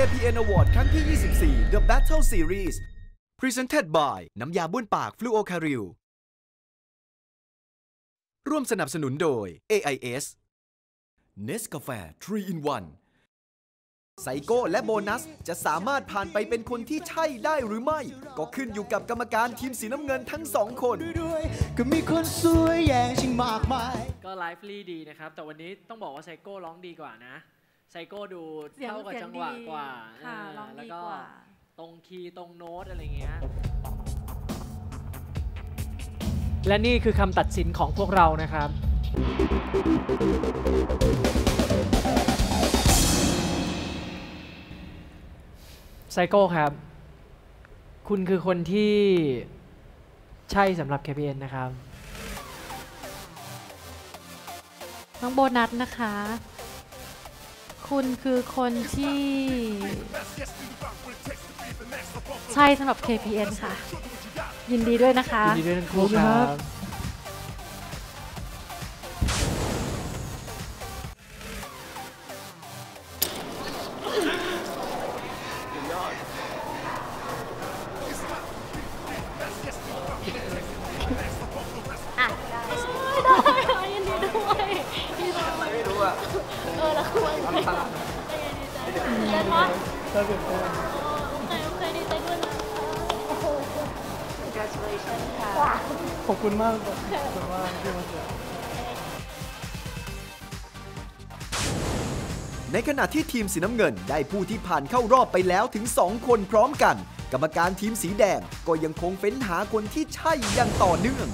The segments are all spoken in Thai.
KPN Award ครั้งที่ 24 The Battle Series Presented by น้ำยาบ้วนปาก Fluo c a r i l ร่วมสนับสนุนโดย AIS Nescafe 3 in 1ไซโก้และโบนัส จะสามารถผ่านไปเป็นคนที่ใช่ได้หรือไม่ ก็ขึ้นอยู่กับกรรมการทีมสีน้ำเงินทั้งสองคนด้วยก็มีคนสวยแย่งชิงมากมาย ก็ไลฟ์ลีดีนะครับ แต่วันนี้ต้องบอกว่าไซโก้ร้องดีกว่านะ ไซโก้ดูเสียงเข้ากับเสียงจังหวะดีกว่าค่ะเออร้องแล้วดีก็กว่าตรงคีย์ตรงโน้ตอะไรเงี้ยและนี่คือคำตัดสินของพวกเรานะครับ ไซโก้ครับ คุณคือคนที่ใช่สำหรับ KPN นะครับ น้องโบนัสนะคะ คุณคือคนที่ ใช่สำหรับ KPN ค่ะ ยินดีด้วยนะคะ ยินดีด้วยทั้งคู่คครัรับ congratulations ค่ะขอบคุณมากครับขอบคุณมากที่มาเจอในขณะที่ทีมสีน้ำเงินได้ผู้ที่ผ่านเข้ารอบไปแล้วถึง 2 คนพร้อมกัน กรรมการทีมสีแดงก็ยังคงเฟ้นหาคนที่ใช่อย่างต่อเนื่อง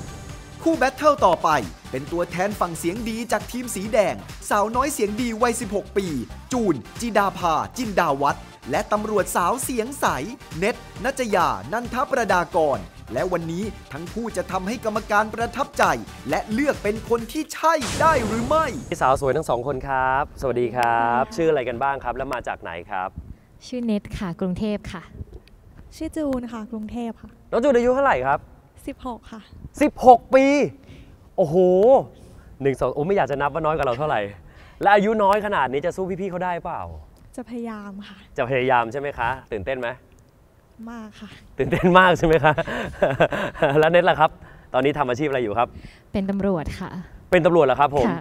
คู่แบทเทิลต่อไป เป็นตัวแทนฝั่งเสียงดีจากทีมสีแดง สาวน้อยเสียงดีวัย 16 ปี จูน จิดาภา จินดาวัฒน์และตำรวจสาวเสียงใส เน็ตนัจยา นันทประดากร และวันนี้ทั้งคู่จะทำให้กรรมการประทับใจ และเลือกเป็นคนที่ใช่ได้หรือไม่ พี่สาวสวยทั้งสองคนครับ สวัสดีครับ ชื่ออะไรกันบ้างครับ แล้วมาจากไหนครับชื่อเน็ตค่ะ กรุงเทพค่ะ ชื่อจูนค่ะ กรุงเทพค่ะ น้องจูนอายุเท่าไหร่ครับ 16 ค่ะ 16 ปี โอ้โหหนึ่งสองโอ้ไม่อยากจะนับว่าน้อยกว่าเราเท่าไหร่ และอายุน้อยขนาดนี้จะสู้พี่ๆเขาได้เปล่า จะพยายามค่ะ จะพยายามใช่ไหมคะ ตื่นเต้นไหม มากค่ะ ตื่นเต้นมากใช่ไหมคะ แล้วเน็ตล่ะครับ ตอนนี้ทำอาชีพอะไรอยู่ครับ เป็นตำรวจค่ะ เป็นตำรวจเหรอครับผมค่ะ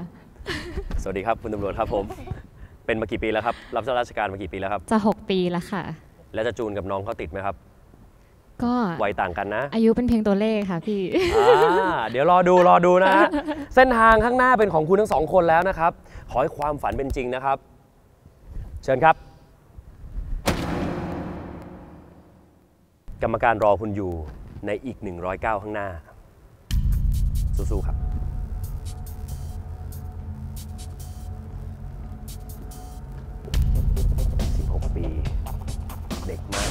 สวัสดีครับคุณตำรวจครับผม เป็นมากี่ปีแล้วครับ รับราชการมากี่ปีแล้วครับ จะ 6 ปีแล้วค่ะ แล้วจะจูนกับน้องเขาติดไหมครับ ก็วัยต่างกันนะ อายุเป็นเพียงตัวเลขค่ะพี่อ่าเดี๋ยวรอดูรอดูนะฮะ เส้นทางข้างหน้าเป็นของคุณทั้งสองคนแล้วนะครับ ขอให้ความฝันเป็นจริงนะครับ เชิญครับ รรมการรอคุณอยู่ในอีก 100ก้าข้างหน้า สู้ๆครับ16ปี เด็กมาก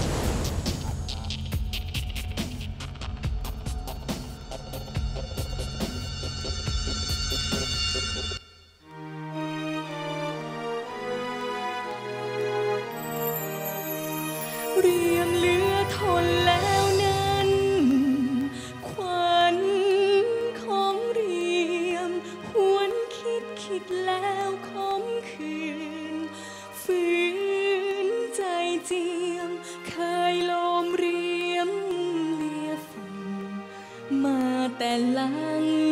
เรีย แต่หลังยัง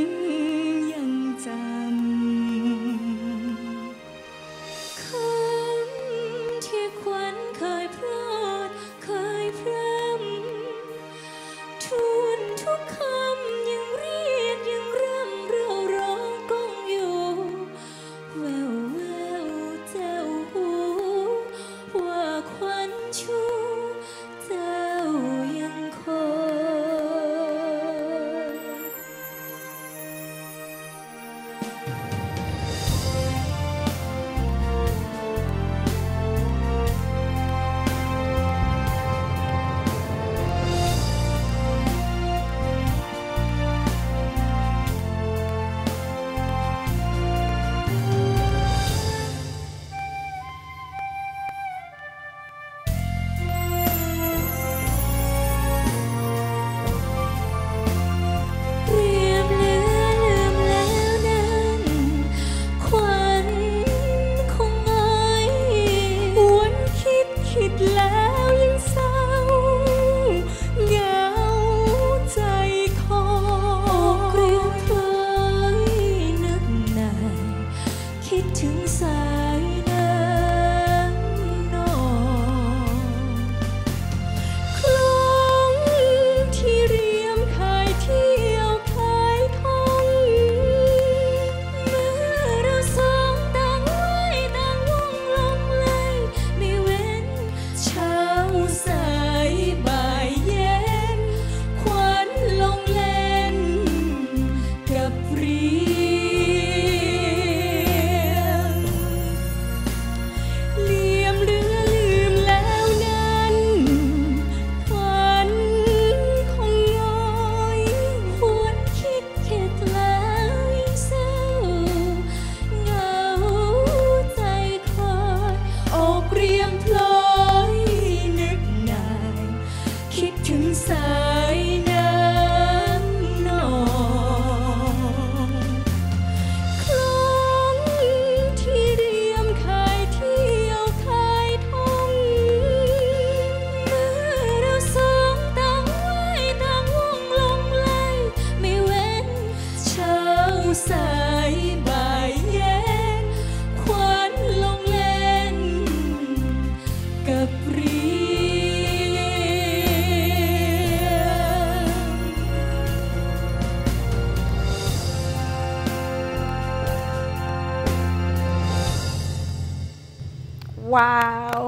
ว้าว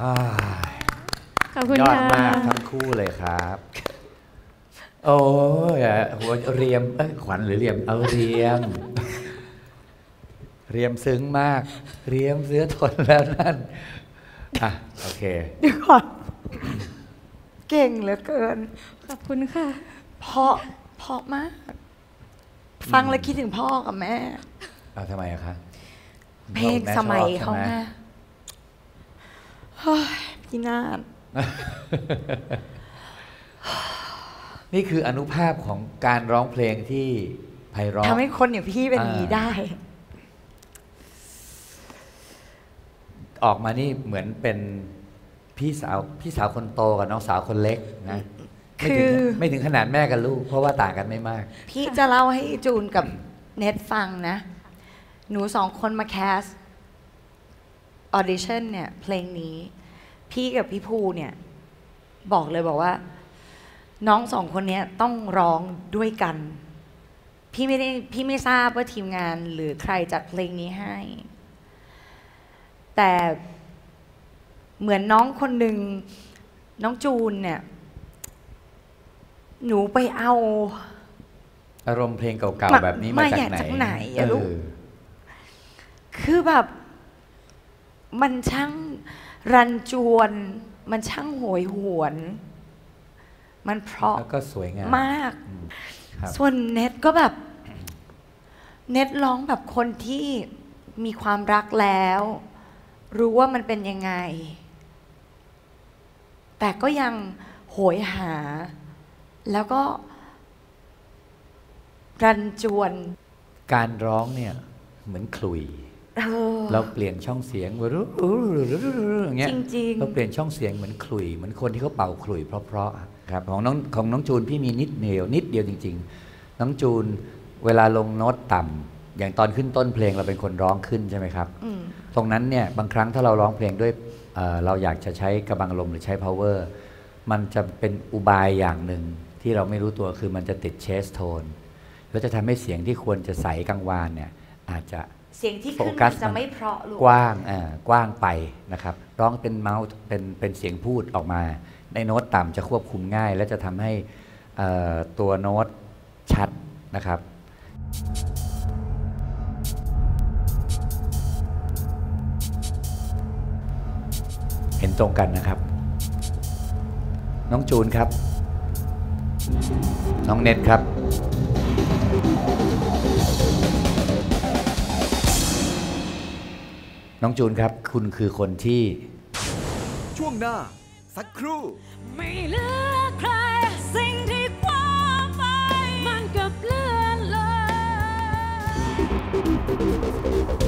อ่าขอบคุณยอดค่ะมากทั้งคู่เลยครับ โอ้ยอะหัวเรียมเอ้ยขวัญหรือเรียม เอาเรียม เรียมซึ้งมาก เรียมเสื้อทนแล้วนั่นอะโอเค เดี๋ยวก่อนเก่งเหลือเกิน ขอบคุณค่ะ เพราะเพราะมาก ฟังแล้วคิดถึงพ่อกับแม่ เอาทำไมอะคะ เพลงแม่สมัยชอบเขาใช่ไหไงเฮ้ยพี่นาฏนี่คืออนุภาพของการร้องเพลงที่ไพเราะทำให้คนอย่างพี่เป็นอย่างนี้อ่าได้ ออกมานี่เหมือนเป็นพี่สาวพี่สาวคนโตกับน้องสาวคนเล็กนะไม่ถึงคือไม่ถึงขนาดแม่กับลูก เพราะว่าต่างกันไม่มาก พี่จะเล่าให้จูนกับเน็ตฟังนะ หนูสองคนมาแคสออดิชั่นเนี่ยเพลงนี้ พี่กับพี่ภูเนี่ย บอกเลยบอกว่า น้องสองคนเนี้ยต้องร้องด้วยกัน พี่ไม่ได้พี่ไม่ทราบว่าทีมงานหรือใครจัดเพลงนี้ให้ แต่เหมือนน้องคนหนึ่งน้องจูนเนี่ย หนูไปเอา อารมณ์เพลงเก่ามาๆแบบนี้มามาจากจากไหนไหนอะลูกเออ คือแบบมันช่างรันจวน มันช่างโหยหวน มันเพราะแล้วก็สวยงามมากอืมครับส่วนเน็ตก็แบบ เน็ตร้องแบบคนที่มีความรักแล้ว รู้ว่ามันเป็นยังไง แต่ก็ยังโหยหา แล้วก็ รันจวน การร้องเนี่ยเหมือนขลุย เออเราเปลี่ยนช่องเสียงอย่างเงี้ยจริงๆเราเปลี่ยนช่องเสียงเหมือนขลุยเหมือนคนที่เขาเป่าขลุยเพราะๆครับของน้องของน้องจูนพี่มีนิดเดียวนิดเดียวจริง ๆ น้องจูนเวลาลงโน้ตต่ำอย่างตอนขึ้นต้นเพลงเราเป็นคนร้องขึ้นใช่ไหมครับอืมตรงนั้นเนี่ยบางครั้งถ้าเราร้องเพลงด้วยเอ่อเราอยากจะใช้กระบังลมหรือใช้ power มันจะเป็นอุบายอย่างหนึ่งที่เราไม่รู้ตัวคือมันจะติดเชสโทนแล้วจะทำให้เสียงที่ควรจะใสกังวานเนี่ยอาจจะ เสียงที่โฟขึ้นกัมัสนจะไม่เพราะลูกกว้างอ่ากว้างไปนะครับ ร้องเป็นเมาส์เป็นเป็นเสียงพูดออกมา ในโน้ตต่ำจะควบคุมง่าย และจะทำให้เอ่อตัวโน้ตชัดนะครับเห็นตรงกันนะครับ น้องจูนครับ น้องเน็ตครับ น้องจูนครับ คุณคือคนที่ ช่วงหน้า สักครู่ ไม่เหลือใคร สิ่งที่คว้าไปมันกับเลื่อนเลย